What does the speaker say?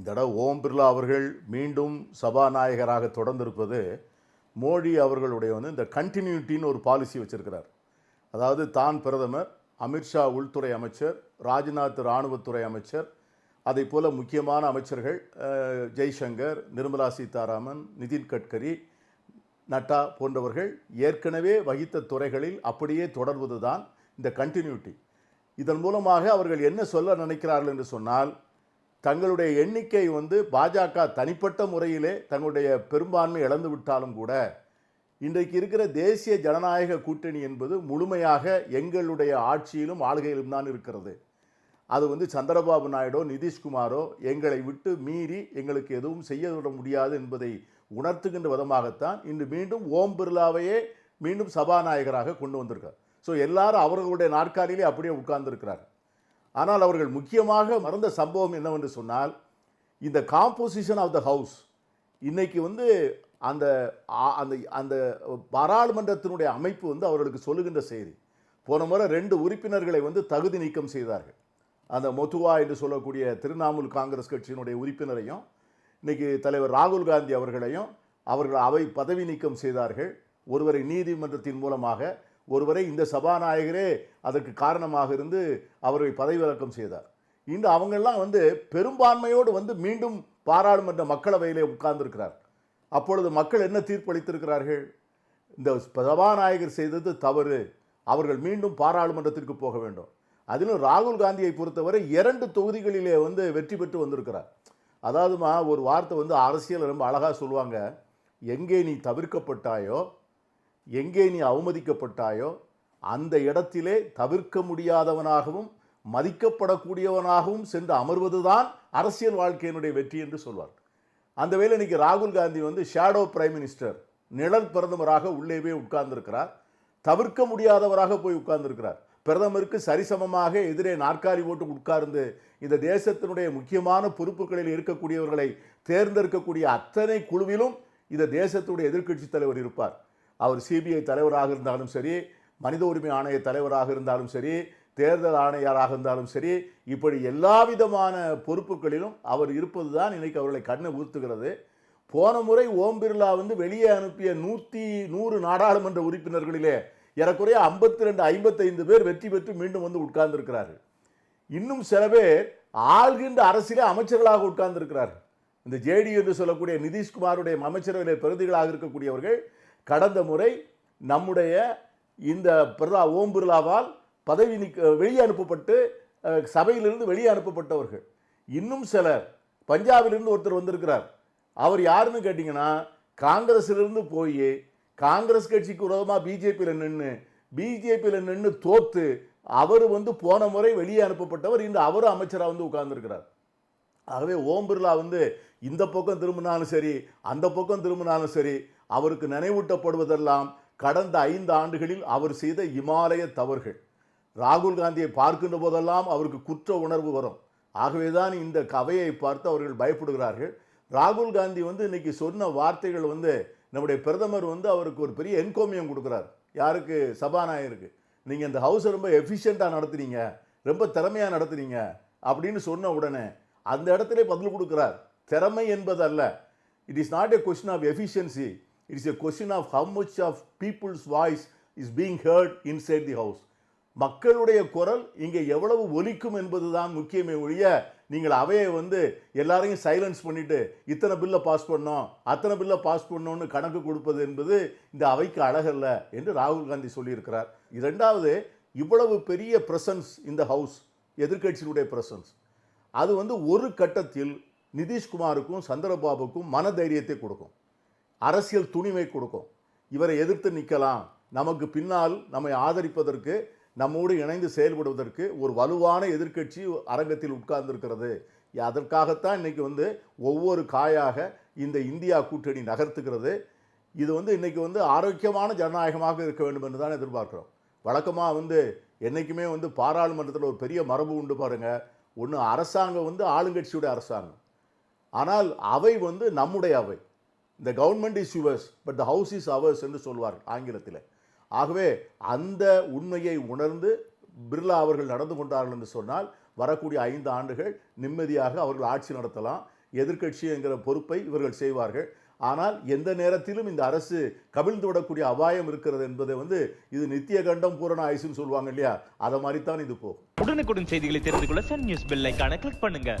இந்த தடவை ஓம் பிர்லா அவர்கள் மீண்டும் சபாநாயகராக தொடர்ந்திருப்பது மோடி அவர்களுடைய வந்து இந்த கண்டினியூட்டின்னு ஒரு பாலிசி வச்சுருக்கிறார். அதாவது தான் பிரதமர் அமித்ஷா உள்துறை அமைச்சர் ராஜ்நாத் இராணுவத்துறை அமைச்சர் அதை போல முக்கியமான அமைச்சர்கள் ஜெய்சங்கர் நிர்மலா சீதாராமன் நிதின் கட்கரி நட்டா போன்றவர்கள் ஏற்கனவே வகித்த துறைகளில் அப்படியே தொடர்வது தான் இந்த கண்டினியூட்டி இதன் மூலமாக அவர்கள் என்ன சொல்ல நினைக்கிறார்கள் என்று சொன்னால் தங்களுடைய எண்ணிக்கை வந்து பாஜக தனிப்பட்ட முறையிலே தங்களுடைய பெரும்பான்மை இழந்து விட்டாலும் கூட இன்றைக்கு இருக்கிற தேசிய ஜனநாயக கூட்டணி என்பது முழுமையாக எங்களுடைய ஆட்சியிலும் ஆளுகையிலும் தான் இருக்கிறது. அது வந்து சந்திரபாபு நாயுடோ நிதிஷ்குமாரோ எங்களை விட்டு மீறி எங்களுக்கு எதுவும் செய்ய விட முடியாது என்பதை உணர்த்துகின்ற விதமாகத்தான் இன்று மீண்டும் ஓம் பிர்லாவையே மீண்டும் சபாநாயகராக கொண்டு வந்திருக்கார். ஸோ எல்லாரும் அவர்களுடைய நாற்காலியிலே அப்படியே உட்கார்ந்துருக்கிறார் ஆனால் அவர்கள் முக்கியமாக மறந்த சம்பவம் என்னவென்று சொன்னால் இந்த காம்போசிஷன் ஆஃப் த ஹவுஸ் இன்னைக்கு வந்து அந்த அந்த அந்த பாராளுமன்றத்தினுடைய அமைப்பு வந்து அவர்களுக்கு சொல்லுகின்ற செய்தி. போன முறை ரெண்டு உறுப்பினர்களை வந்து தகுதி நீக்கம் செய்தார்கள். அந்த மொத்துவா என்று சொல்லக்கூடிய திரிணாமுல் காங்கிரஸ் கட்சியினுடைய உறுப்பினரையும் இன்னைக்கு தலைவர் ராகுல் காந்தி அவர்களையும் அவர்கள் அவை பதவி நீக்கம் செய்தார்கள். ஒருவரை நீதிமன்றத்தின் மூலமாக ஒருவரை இந்த சபாநாயகரே அதற்கு காரணமாக இருந்து அவரை பதவி விலக்கம் செய்தார். இந்த அவங்கெல்லாம் வந்து பெரும்பான்மையோடு வந்து மீண்டும் பாராளுமன்ற மக்களவையிலே உட்கார்ந்திருக்கிறார். அப்பொழுது மக்கள் என்ன தீர்ப்பளித்திருக்கிறார்கள்? இந்த சபாநாயகர் செய்தது தவறு. அவர்கள் மீண்டும் பாராளுமன்றத்திற்கு போக வேண்டும். அதிலும் ராகுல் காந்தியை பொறுத்தவரை இரண்டு தொகுதிகளிலே வந்து வெற்றி பெற்று வந்திருக்கிறார். அதாவதுமா ஒரு வார்த்தை வந்து அரசியல் ரொம்ப அழகாக சொல்லுவாங்க. எங்கே நீ தவிர்க்கப்பட்டாயோ எங்கே நீ அவமதிக்கப்பட்டாயோ அந்த இடத்திலே தவிர்க்க முடியாதவனாகவும் மதிக்கப்படக்கூடியவனாகவும் சென்று அமர்வதுதான் அரசியல் வாழ்க்கையினுடைய வெற்றி என்று சொல்வார் அந்த வேலை இன்னைக்கு ராகுல் காந்தி வந்து ஷேடோ பிரைம் மினிஸ்டர் நிழல் பிரதமராக உள்ளேவே உட்கார்ந்திருக்கிறார். தவிர்க்க முடியாதவராக போய் உட்கார்ந்திருக்கிறார். பிரதமருக்கு சரிசமமாக எதிரே நாற்காலி ஓட்டு உட்கார்ந்து இந்த தேசத்தினுடைய முக்கியமான பொறுப்புகளில் இருக்கக்கூடியவர்களை தேர்ந்தெடுக்கக்கூடிய அத்தனை குழுவிலும் இந்த தேசத்துடைய எதிர்க்கட்சி தலைவர் இருப்பார். அவர் சிபிஐ தலைவராக இருந்தாலும் சரி மனித உரிமை ஆணைய தலைவராக இருந்தாலும் சரி தேர்தல் ஆணையராக இருந்தாலும் சரி இப்படி எல்லா விதமான பொறுப்புகளிலும் அவர் இருப்பது தான் இன்னைக்கு அவர்களை கண்ணை ஊர்த்துகிறது போன முறை ஓம் பிர்லா வந்து வெளியே அனுப்பிய நூற்றி நூறு நாடாளுமன்ற உறுப்பினர்களிலே ஏறக்குறைய ஐம்பத்தி ரெண்டு ஐம்பத்தைந்து பேர் வெற்றி பெற்று மீண்டும் வந்து உட்கார்ந்துருக்கிறார் இன்னும் சில பேர் ஆள்கின்ற அரசியலே அமைச்சர்களாக உட்கார்ந்திருக்கிறார்கள். இந்த ஜேடி என்று சொல்லக்கூடிய நிதிஷ்குமாருடைய அமைச்சரவையிலே பிரதிகளாக இருக்கக்கூடியவர்கள் கடந்த முறை நம்முடைய இந்த பிரதா ஓம் பிர்லாவால் பதவி நீக்க வெளியே அனுப்பப்பட்டு சபையிலிருந்து வெளியே அனுப்பப்பட்டவர்கள். இன்னும் சிலர் பஞ்சாபிலிருந்து ஒருத்தர் வந்திருக்கிறார். அவர் யாருன்னு கேட்டிங்கன்னா காங்கிரஸிலிருந்து போய் காங்கிரஸ் கட்சிக்கு விரோதமாக பிஜேபியில் நின்று பிஜேபியில் நின்று தோத்து அவர் வந்து போன முறை வெளியே அனுப்பப்பட்டவர் இந்த அவரும் அமைச்சராக வந்து உட்கார்ந்துருக்கிறார். ஆகவே ஓம் பிர்லா வந்து இந்த பக்கம் திரும்பினாலும் சரி அந்த பக்கம் திரும்பினாலும் சரி அவருக்கு நினைவூட்டப்படுவதெல்லாம் கடந்த ஐந்து ஆண்டுகளில் அவர் செய்த இமாலய தவறுகள். ராகுல் காந்தியை பார்க்கின்ற போதெல்லாம் அவருக்கு குற்ற உணர்வு வரும். ஆகவேதான் இந்த கவையை பார்த்து அவர்கள் பயப்படுகிறார்கள். ராகுல் காந்தி வந்து இன்னைக்கு சொன்ன வார்த்தைகள் வந்து நம்முடைய பிரதமர் வந்து அவருக்கு ஒரு பெரிய என்கோமியம் கொடுக்குறார். யாருக்கு? சபாநாயகருக்கு. நீங்கள் இந்த ஹவுஸை ரொம்ப எஃபிஷியண்ட்டாக நடத்துறீங்க. ரொம்ப திறமையாக நடத்துறீங்க அப்படின்னு சொன்ன உடனே அந்த இடத்துல பதில் கொடுக்குறார். திறமை என்பது அல்ல it is not a question of efficiency it is a question of how much of people's voice is being heard inside the house மக்களுடைய குரல் இங்கே எவ்வளவு ஒலிக்கும் என்பதுதான் முக்கியமே ஒழிய நீங்கள் அவையை வந்து எல்லாரையும் சைலன்ஸ் பண்ணிவிட்டு இத்தனை பில்லை பாஸ் பண்ணோம் அத்தனை பில்லை பாஸ் பண்ணோன்னு கணக்கு கொடுப்பது என்பது இந்த அவைக்கு அழகல்ல என்று ராகுல் காந்தி சொல்லியிருக்கிறார். இரண்டாவது இவ்வளவு பெரிய பிரசன்ஸ் இந்த ஹவுஸ் எதிர்கட்சியினுடைய பிரசன்ஸ் அது வந்து ஒரு கட்டத்தில் நிதிஷ்குமாருக்கும் சந்திரபாபுக்கும் மனதைரியத்தை கொடுக்கும். அரசியல் துணிவை கொடுக்கும். இவரை எதிர்த்து நிற்கலாம். நமக்கு பின்னால் நம்மை ஆதரிப்பதற்கு நம்மோடு இணைந்து செயல்படுவதற்கு ஒரு வலுவான எதிர்க்கட்சி அரங்கத்தில் உட்கார்ந்திருக்கிறது. அதற்காகத்தான் இன்றைக்கி வந்து ஒவ்வொரு காயாக இந்த இந்தியா கூட்டணி நகர்த்துக்கிறது இது வந்து இன்றைக்கி வந்து ஆரோக்கியமான ஜனநாயகமாக இருக்க வேண்டும் என்று தான் எதிர்பார்க்குறோம். வழக்கமாக வந்து என்றைக்குமே வந்து பாராளுமன்றத்தில் ஒரு பெரிய மரபு உண்டு பாருங்கள் ஒன்று அரசாங்கம் வந்து ஆளுங்கட்சியுடைய அரசாங்கம். ஆனால் அவை வந்து நம்முடைய அவை. இந்த government is yours but the house is ours என்று சொல்வார் ஆங்கிலத்தில். ஆகவே அந்த உண்மையை உணர்ந்து பிர்லா அவர்கள் நடந்து கொண்டார்கள் என்று சொன்னால் வரக்கூடிய ஐந்து ஆண்டுகள் நிம்மதியாக அவர்கள் ஆட்சி நடத்தலாம் எதிர்க்கட்சி என்கிற பொறுப்பை இவர்கள் செய்வார்கள். ஆனால் எந்த நேரத்திலும் இந்த அரசு கவிழ்ந்து விடக்கூடிய அபாயம் இருக்கிறது என்பதை வந்து இது நித்திய கண்டம் பூரண ஆயுசுன்னு சொல்லுவாங்க இல்லையா? அதை மாதிரி தான் இது போகும். உடனுக்குடன் செய்திகளை தெரிந்து கொள்ள சன் நியூஸ் பெல் கிளிக் பண்ணுங்க.